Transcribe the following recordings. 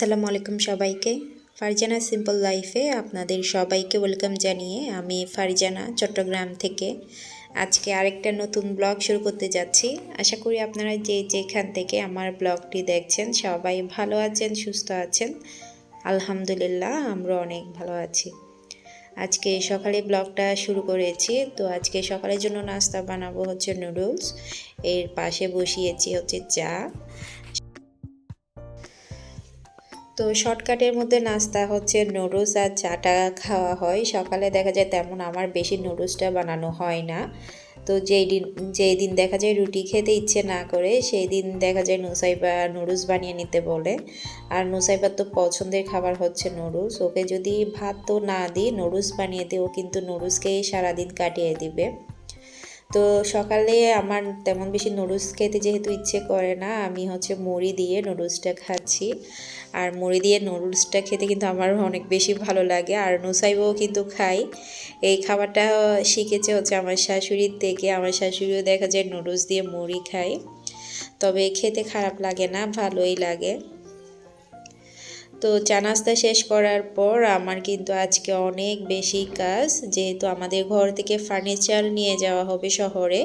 আসসালামু আলাইকুম সবাইকে। ফারজানা সিম্পল লাইফে আপনাদের সবাইকে ওয়েলকাম জানিয়ে আমি ফারজানা চট্টগ্রাম থেকে। আজকে আরেকটা নতুন ব্লগ শুরু করতে যাচ্ছি। আশা করি আপনারা যে যেখান থেকে আমার ব্লগটি দেখছেন সবাই ভালো আছেন, সুস্থ আছেন। আলহামদুলিল্লাহ, আমরা অনেক ভালো আছি। আজকে সকালে ব্লগটা শুরু করেছি। তো আজকে সকালের জন্য নাস্তা বানাবো হচ্ছে নুডলস। এর পাশে বসিয়েছি হচ্ছে চা। তো শর্টকাটের মধ্যে নাস্তা হচ্ছে নুডলস আর চাটা খাওয়া হয়। সকালে দেখা যায় তেমন আমার বেশি নুডলসটা বানানো হয় না। তো যেই দিন যেই দিন দেখা যায় রুটি খেতে ইচ্ছে না করে, সেই দিন দেখা যায় নুসাইবা নুডলস বানিয়ে নিতে বলে। আর নুসাইবার তো পছন্দের খাবার হচ্ছে নুডলস ওকে যদি ভাত তো না দিই নুডলস বানিয়ে দিই ও কিন্তু নুডলসকেই সারাদিন কাটিয়ে দিবে। তো সকালে আমার তেমন বেশি নুডলস খেতে যেহেতু ইচ্ছে করে না, আমি হচ্ছে মুড়ি দিয়ে নুডলসটা খাচ্ছি। আর মুড়ি দিয়ে নুডলসটা খেতে কিন্তু আমার অনেক বেশি ভালো লাগে। আর নুসাইবও কিন্তু খাই। এই খাবারটা শিখেছে হচ্ছে আমার শাশুড়ির থেকে। আমার শাশুড়িও দেখা যায় নুডলস দিয়ে মুড়ি খায়। তবে খেতে খারাপ লাগে না, ভালোই লাগে। তো চা নাস্তা শেষ করার পর আমার কিন্তু আজকে অনেক বেশি কাজ, যেহেতু আমাদের ঘর থেকে ফার্নিচার নিয়ে যাওয়া হবে শহরে।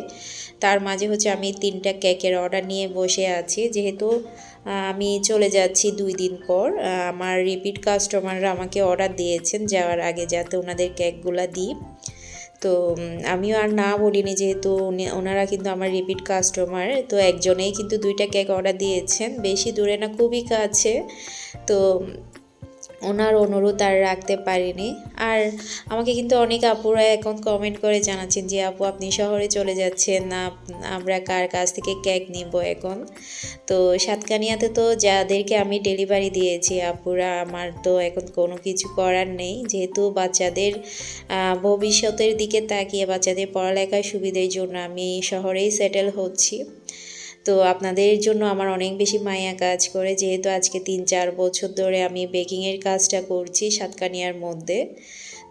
তার মাঝে হচ্ছে আমি তিনটা কেকের অর্ডার নিয়ে বসে আছি, যেহেতু আমি চলে যাচ্ছি দুই দিন পর। আমার রিপিট কাস্টমাররা আমাকে অর্ডার দিয়েছেন, যাওয়ার আগে যাতে ওনাদের কেকগুলা দিই। তো আমিও আর না বলিনি যেহেতু ওনারা কিন্তু আমার রিপিট কাস্টমার তো একজনেই কিন্তু দুইটা কেক অর্ডার দিয়েছেন। বেশি দূরে না, খুবই কাছে। তো ওনার অনুরোধ আর রাখতে পারিনি। আর আমাকে কিন্তু অনেক আপুরা এখন কমেন্ট করে জানাচ্ছেন যে, আপু, আপনি শহরে চলে যাচ্ছেন না, আমরা কার কাছ থেকে কেক নিব এখন? তো সাতকানিয়াতে তো যাদেরকে আমি ডেলিভারি দিয়েছি, আপুরা, আমার তো এখন কোনো কিছু করার নেই। যেহেতু বাচ্চাদের ভবিষ্যতের দিকে তাকিয়ে বাচ্চাদের পড়ালেখার সুবিধের জন্য আমি শহরেই সেটেল হচ্ছি। তো আপনাদের জন্য আমার অনেক বেশি মায়া কাজ করে, যেহেতু আজকে তিন চার বছর ধরে আমি বেকিংয়ের কাজটা করছি সাতকানিয়ার মধ্যে।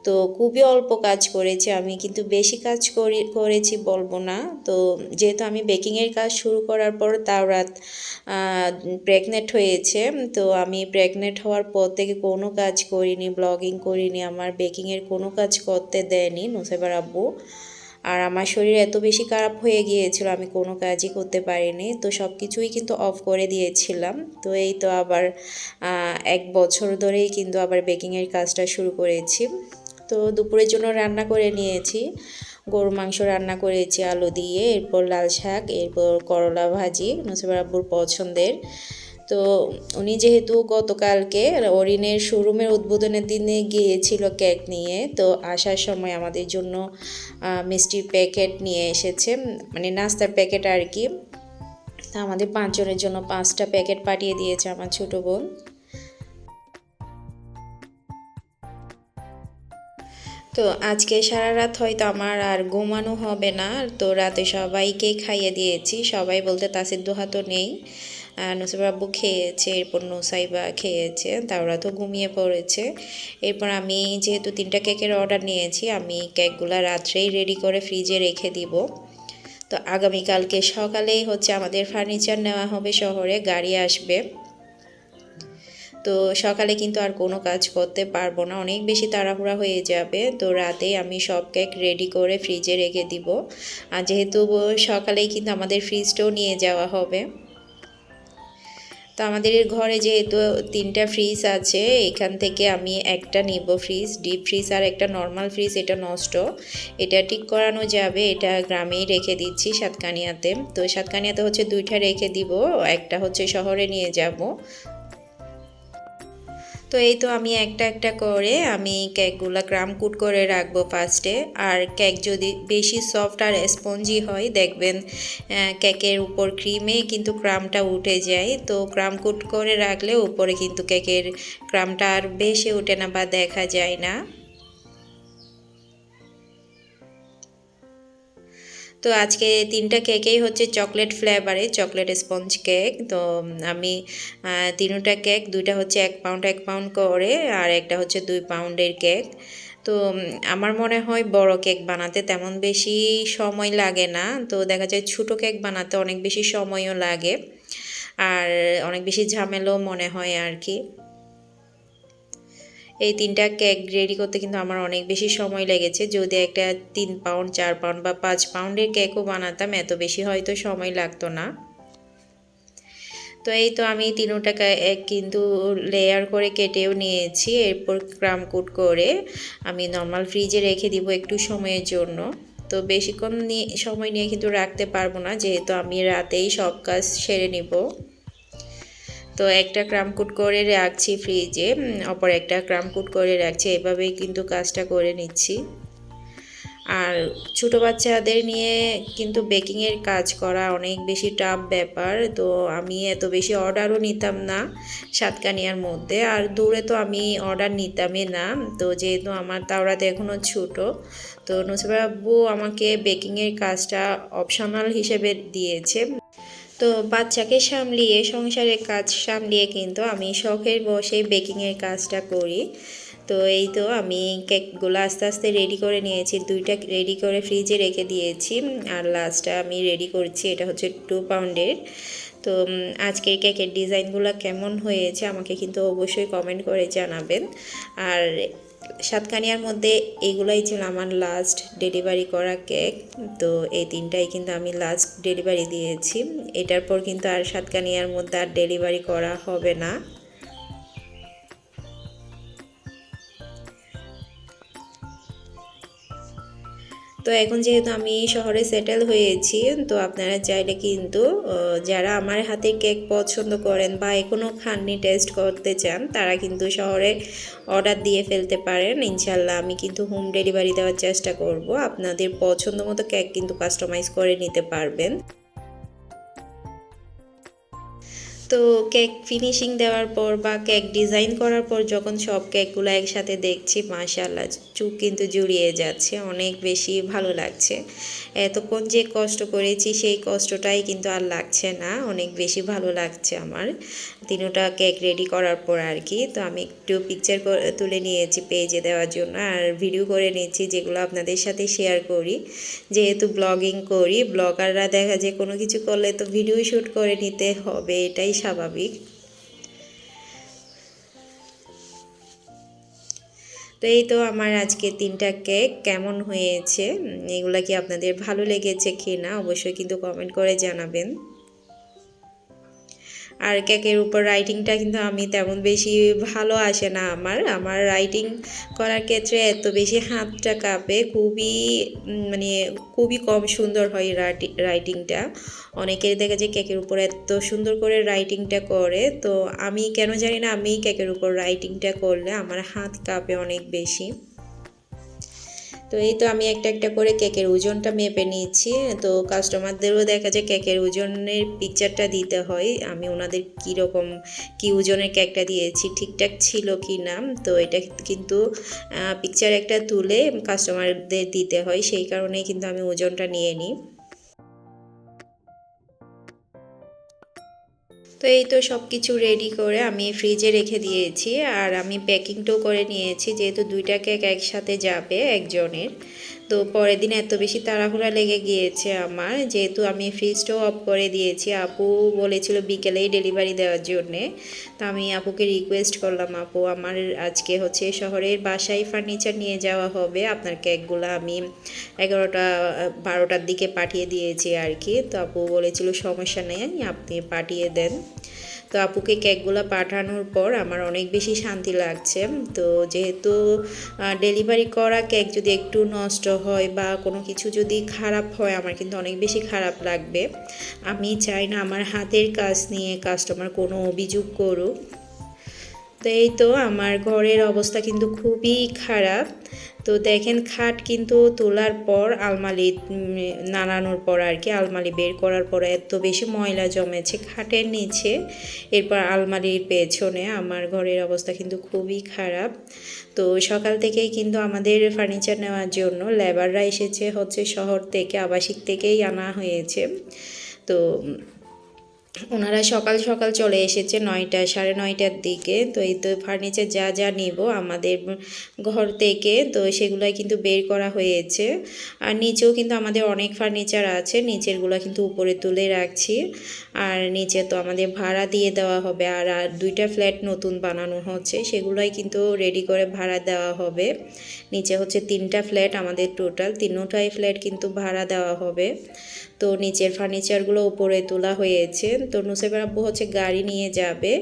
তো খুবই অল্প কাজ করেছি, আমি কিন্তু বেশি কাজ করি, করেছি বলব না। তো যেহেতু আমি বেকিংয়ের কাজ শুরু করার পর তাও রাত প্রেগনেন্ট হয়েছে, তো আমি প্রেগনেন্ট হওয়ার পর থেকে কোনো কাজ করিনি ব্লগিং করিনি, আমার বেকিংয়ের কোনো কাজ করতে দেয়নি, নুসেবার আব্বু। আর আমার শরীর এত বেশি খারাপ হয়ে গিয়েছিল, আমি কোনো কাজই করতে পারিনি। তো সব কিছুই কিন্তু অফ করে দিয়েছিলাম। তো এই তো আবার এক বছর ধরেই কিন্তু আবার বেকিংয়ের কাজটা শুরু করেছি। তো দুপুরের জন্য রান্না করে নিয়েছি। গরু মাংস রান্না করেছি, আলু দিয়ে, এরপর লাল শাক, এরপর করলা ভাজি নসিবার আব্বুর পছন্দের। তো উনি যেহেতু গতকালকে অরিনের শোরুমের উদ্বোধনের দিনে গিয়েছিল কেক নিয়ে, তো আসার সময় আমাদের জন্য মিষ্টির প্যাকেট নিয়ে এসেছে মানে নাস্তার প্যাকেট আর কি। তা আমাদের পাঁচজনের জন্য পাঁচটা প্যাকেট পাঠিয়ে দিয়েছে আমার ছোটো বোন। তো আজকে সারা রাত হয়তো আমার আর ঘুমানো হবে না, তো রাতে সবাইকে খাইয়ে দিয়েছি, সবাই বলতে তাসির দোহা তো নেই। নুসিবাবু খেয়েছে, এরপর নুসাইবা খেয়েছে তারা তো ঘুমিয়ে পড়েছে। এরপর আমি যেহেতু তিনটা কেকের অর্ডার নিয়েছি, আমি কেকগুলো রাত্রেই রেডি করে ফ্রিজে রেখে দিব। তো আগামীকালকে সকালেই হচ্ছে আমাদের ফার্নিচার নেওয়া হবে শহরে, গাড়ি আসবে। তো সকালে কিন্তু আর কোনো কাজ করতে পারব না, অনেক বেশি তাড়াহুড়া হয়ে যাবে। তো রাতে আমি সব কেক রেডি করে ফ্রিজে রেখে দিব। আর যেহেতু সকালেই কিন্তু আমাদের ফ্রিজটাও নিয়ে যাওয়া হবে। তো আমাদের ঘরে যেহেতু তিনটা ফ্রিজ আছে, এখান থেকে আমি একটা নিব ফ্রিজ ডিপ ফ্রিজ আর একটা নর্মাল ফ্রিজ এটা নষ্ট। এটা ঠিক করানো যাবে, এটা গ্রামেই রেখে দিচ্ছি সাতকানিয়াতে। তো সাতকানিয়াতে হচ্ছে দুইটা রেখে দিব, একটা হচ্ছে শহরে নিয়ে যাব তো এই তো আমি একটা একটা করে আমি কেকগুলো ক্রাম কুট করে রাখব ফার্স্টে আর কেক যদি বেশি সফট আর স্পঞ্জি হয়, দেখবেন কেকের উপর ক্রিমে কিন্তু ক্রামটা উঠে যায়। তো ক্রাম কুট করে রাখলে উপরে কিন্তু কেকের ক্রামটা আর বেশি উঠে না বা দেখা যায় না। তো আজকে তিনটা কেকেই হচ্ছে চকলেট ফ্লেভারে, চকলেট স্পঞ্জ কেক। তো আমি তিনটা কেক, দুইটা হচ্ছে এক পাউন্ড এক পাউন্ড করে, আর একটা হচ্ছে দুই পাউন্ডের কেক। তো আমার মনে হয় বড় কেক বানাতে তেমন বেশি সময় লাগে না। তো দেখা যায় ছোটো কেক বানাতে অনেক বেশি সময়ও লাগে, আর অনেক বেশি ঝামেলাও মনে হয় আর কি। এই তিনটা কেক রেডি করতে কিন্তু আমার অনেক বেশি সময় লেগেছে। যদি একটা তিন পাউন্ড চার পাউন্ড বা পাঁচ পাউন্ডের কেকও বানাতাম, এত বেশি হয়তো সময় লাগতো না। তো এই তো আমি তিনোটা এক কিন্তু লেয়ার করে কেটেও নিয়েছি, এরপর ক্রাম কুট করে আমি নর্মাল ফ্রিজে রেখে দিব একটু সময়ের জন্য। তো বেশিক্ষণ নিয়ে সময় নিয়ে কিন্তু রাখতে পারব না, যেহেতু আমি রাতেই সব কাজ সেরে নিব। তো একটা ক্রামকুট করে রাখছি ফ্রিজে অপর একটা ক্রামকুট করে রাখছি, এভাবেই কিন্তু কাজটা করে নিচ্ছি। আর ছোটো বাচ্চাদের নিয়ে কিন্তু বেকিংয়ের কাজ করা অনেক বেশি টাফ ব্যাপার, তো আমি এত বেশি অর্ডারও নিতাম না সাতকানিয়ার মধ্যে, আর দূরে তো আমি অর্ডার নিতামই না, তো যেহেতু আমার তাওরাতে এখনও ছোটো, তো নুসরা আব্বু আমাকে বেকিংয়ের কাজটা অপশনাল হিসেবে দিয়েছে। তো বাচ্চাকে সামলিয়ে, সংসারের কাজ সামলিয়ে কিন্তু আমি শখের বসে বেকিংয়ের কাজটা করি। তো এই তো আমি কেকগুলো আস্তে আস্তে রেডি করে নিয়েছি। দুইটা রেডি করে ফ্রিজে রেখে দিয়েছি। আর লাস্টটা আমি রেডি করছি, এটা হচ্ছে টু পাউন্ডের তো আজকের কেকের ডিজাইনগুলো কেমন হয়েছে আমাকে কিন্তু অবশ্যই কমেন্ট করে জানাবেন। আর সাতকানিয়ার মধ্যে এইগুলাই ছিল আমার লাস্ট ডেলিভারি করা কেক তো এই তিনটাই কিন্তু আমি লাস্ট ডেলিভারি দিয়েছি। এটার পর কিন্তু আর সাতকানিয়ার মধ্যে আর ডেলিভারি করা হবে না। তো এখন যেহেতু আমি শহরে সেটেল হয়েছি, তো আপনারা চাইলে কিন্তু যারা আমার হাতে কেক পছন্দ করেন বা এখনও খাননি টেস্ট করতে চান, তারা কিন্তু শহরে অর্ডার দিয়ে ফেলতে পারেন। ইনশাল্লাহ আমি কিন্তু হোম ডেলিভারি দেওয়ার চেষ্টা করব। আপনাদের পছন্দ মতো কেক কিন্তু কাস্টমাইজ করে নিতে পারবেন। তো কেক ফিনিশিং দেওয়ার পর বা কেক ডিজাইন করার পর যখন সব কেকগুলো একসাথে দেখছি মাশাল্লাহ চুপ কিন্তু জুড়িয়ে যাচ্ছে, অনেক বেশি ভালো লাগছে। এতক্ষণ যে কষ্ট করেছি, সেই কষ্টটাই কিন্তু আর লাগছে না, অনেক বেশি ভালো লাগছে আমার। তিনোটা কেক রেডি করার পর আর কি, তো আমি একটু পিকচার তুলে নিয়েছি পেজে দেওয়ার জন্য, আর ভিডিও করে নিচ্ছি যেগুলো আপনাদের সাথে শেয়ার করি। যেহেতু ব্লগিং করি ব্লগাররা দেখা যায় কোনো কিছু করলে তো ভিডিও শ্যুট করে নিতে হবে, এটাই স্বাভাবিক। তো এই তো আমার আজকে তিনটা কেক, কেমন হয়েছে? এগুলা কি আপনাদের ভালো লেগেছে কি না অবশ্যই কিন্তু কমেন্ট করে জানাবেন। আর কেকের উপর রাইটিংটা কিন্তু আমি তেমন বেশি ভালো আসে না আমার। আমার রাইটিং করার ক্ষেত্রে এত বেশি হাতটা কাঁপে, খুবই মানে খুবই কম সুন্দর হয় রাইটিংটা অনেকের দেখা যায় কেকের উপর এত সুন্দর করে রাইটিংটা করে, তো আমি কেন জানি না আমি কেকের উপর রাইটিংটা করলে আমার হাত কাঁপে অনেক বেশি। তো এই তো আমি একটা একটা করে কেকের ওজনটা মেপে নিয়েছি। তো কাস্টমারদেরও দেখা যায় কেকের ওজনের পিকচারটা দিতে হয়, আমি ওনাদের কীরকম, কী ওজনের কেকটা দিয়েছি, ঠিকঠাক ছিল কি না তো এটা কিন্তু পিকচার একটা তুলে কাস্টমারদের দিতে হয়, সেই কারণেই কিন্তু আমি ওজনটা নিয়ে নিই। তো এই তো সব কিছু রেডি করে আমি ফ্রিজে রেখে দিয়েছি আর আমি প্যাকিংটাও করে নিয়েছি, যেহেতু দুইটা কেক একসাথে যাবে একজনের। তো পরের দিন এত বেশি তাড়াহুড়া লেগে গিয়েছে আমার, যেহেতু আমি ফ্রিজটাও অফ করে দিয়েছি। আপু বলেছিল বিকেলেই ডেলিভারি দেওয়ার জন্যে। তো আমি আপুকে রিকোয়েস্ট করলাম, আপু, আমার আজকে হচ্ছে শহরের বাসায় ফার্নিচার নিয়ে যাওয়া হবে। আপনার কেকগুলো আমি এগারোটা, বারোটার দিকে পাঠিয়ে দিয়েছি আর কি। তো আপু বলেছিল, সমস্যা নেই, আপনি পাঠিয়ে দেন। তো আপুকে কেকগুলো পাঠানোর পর আমার অনেক বেশি শান্তি লাগছে। তো যেহেতু ডেলিভারি করা কেক যদি একটু নষ্ট হয় বা কোনো কিছু যদি খারাপ হয়, আমার কিন্তু অনেক বেশি খারাপ লাগবে। আমি চাই না আমার হাতের কাজ নিয়ে কাস্টমার কোনো অভিযোগ করুক। তো এই তো আমার ঘরের অবস্থা কিন্তু খুবই খারাপ। তো দেখেন খাট কিন্তু তোলার পর আলমারি নাড়ানোর পর আর কি আলমারি বের করার পর এত বেশি ময়লা জমেছে খাটের নিচে। এরপর আলমারির পেছনে আমার ঘরের অবস্থা কিন্তু খুবই খারাপ। তো সকাল থেকেই কিন্তু আমাদের ফার্নিচার নেওয়ার জন্য লেবাররা এসেছে হচ্ছে শহর থেকে, আবাসিক থেকেই আনা হয়েছে। তো ওনারা সকাল সকাল চলে এসেছে নয়টা, সাড়ে নয়টার দিকে। তো এই তো ফার্নিচার যা যা নিব আমাদের ঘর থেকে, তো সেগুলাই কিন্তু বের করা হয়েছে। আর নিচেও কিন্তু আমাদের অনেক ফার্নিচার আছে, নিচেরগুলো কিন্তু উপরে তুলে রাখছি। আর নিচে তো আমাদের ভাড়া দিয়ে দেওয়া হবে, আর আর দুইটা ফ্ল্যাট নতুন বানানো হচ্ছে, সেগুলাই কিন্তু রেডি করে ভাড়া দেওয়া হবে। নিচে হচ্ছে তিনটা ফ্ল্যাট আমাদের টোটাল তিনটাই ফ্ল্যাট কিন্তু ভাড়া দেওয়া হবে। তো নিচের ফার্নিচারগুলো উপরে তোলা হয়েছে তো নুসেবের আব্বু হচ্ছে গাড়ি নিয়ে যাবে।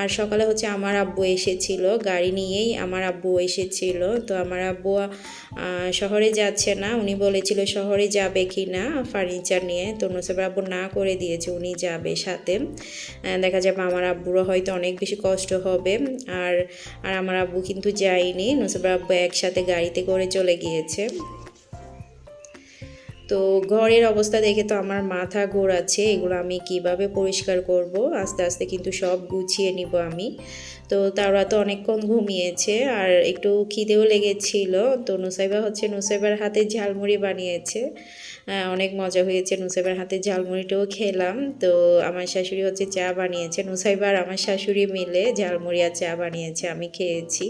আর সকালে হচ্ছে আমার আব্বু এসেছিল, গাড়ি নিয়েই আমার আব্বু এসেছিল। তো আমার আব্বু শহরে যাচ্ছে না, উনি বলেছিল শহরে যাবে কি না ফার্নিচার নিয়ে। তো নুসেবের আব্বু না করে দিয়েছে, উনি যাবে সাথে। দেখা যাবে আমার আব্বুরও হয়তো অনেক বেশি কষ্ট হবে। আর আর আমার আব্বু কিন্তু যায়নি নুসেবের আব্বু একসাথে গাড়িতে করে চলে গিয়েছে। তো ঘরের অবস্থা দেখে তো আমার মাথা ঘোরাচ্ছে, এগুলো আমি কীভাবে পরিষ্কার করব? আস্তে আস্তে কিন্তু সব গুছিয়ে নিব আমি। তো তারা তো অনেকক্ষণ ঘুমিয়েছে আর একটু খিদেও লেগেছিল। তো নুসাইবা হচ্ছে নুসাইবার হাতে ঝালমুড়ি বানিয়েছে। অনেক মজা হয়েছে নুসাইবার হাতে ঝালমুড়িটাও খেলাম। তো আমার শাশুড়ি হচ্ছে চা বানিয়েছে। নুসাইবার আমার শাশুড়ি মিলে ঝালমুড়ি আর চা বানিয়েছে, আমি খেয়েছি।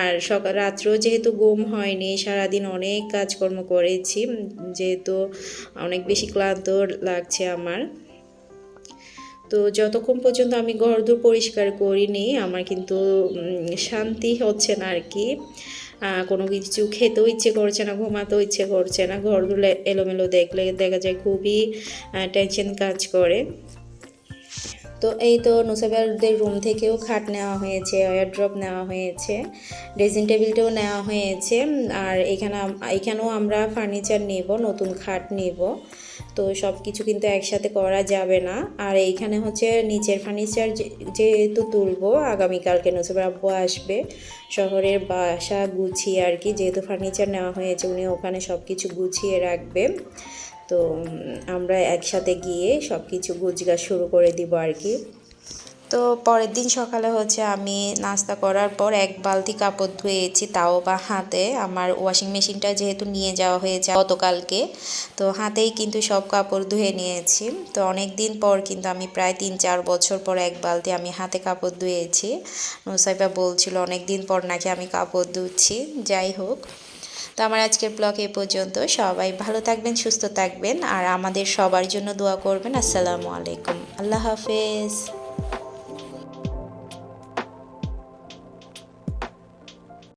আর সকাল, রাত্রেও যেহেতু ঘুম হয়নি, সারাদিন অনেক কাজকর্ম করেছি, যেহেতু অনেক বেশি ক্লান্ত লাগছে আমার। তো যতক্ষণ পর্যন্ত আমি ঘরদোর পরিষ্কার করিনি, আমার কিন্তু শান্তি হচ্ছে না আর কি। কোনো কিছু খেতেও ইচ্ছে করছে না, ঘুমাতেও ইচ্ছে করছে না। ঘরগুলো এলোমেলো দেখলে দেখা যায় খুবই টেনশন কাজ করে। তো এই তো নুসাইবারদের রুম থেকেও খাট নেওয়া হয়েছে ড্রপ নেওয়া হয়েছে ড্রেসিং টেবিলটাও নেওয়া হয়েছে। আর এখানে এখানেও আমরা ফার্নিচার নেব, নতুন খাট নেব। তো সব কিছু কিন্তু একসাথে করা যাবে না। আর এইখানে হচ্ছে নিচের ফার্নিচার যেহেতু তুলবো, আগামীকালকে নুসাইবার আব্বু আসবে। শহরের বাসা গুছিয়ে আর কি, যেহেতু ফার্নিচার নেওয়া হয়েছে, উনি ওখানে সব কিছু গুছিয়ে রাখবে। তো আমরা একসাথে গিয়ে সব কিছু গুজগাছ শুরু করে দিব আর কি। তো পরের দিন সকালে হচ্ছে আমি নাস্তা করার পর এক বালতি কাপড় ধুয়েছি, তাও বা হাতে। আমার ওয়াশিং মেশিনটা যেহেতু নিয়ে যাওয়া হয়েছে গতকালকে, তো হাতেই কিন্তু সব কাপড় ধুয়ে নিয়েছি। তো অনেক দিন পর কিন্তু আমি প্রায় তিন চার বছর পর এক বালতি আমি হাতে কাপড় ধুয়েছি। নুসাইবা বলছিল অনেক দিন পর নাকি আমি কাপড় ধুচ্ছি। যাই হোক, তো আমার আজকের ব্লগ এ পর্যন্ত। সবাই ভালো থাকবেন, সুস্থ থাকবেন, আর আমাদের সবার জন্য দোয়া করবেন। আসসালামু আলাইকুম। আল্লাহ হাফেজ।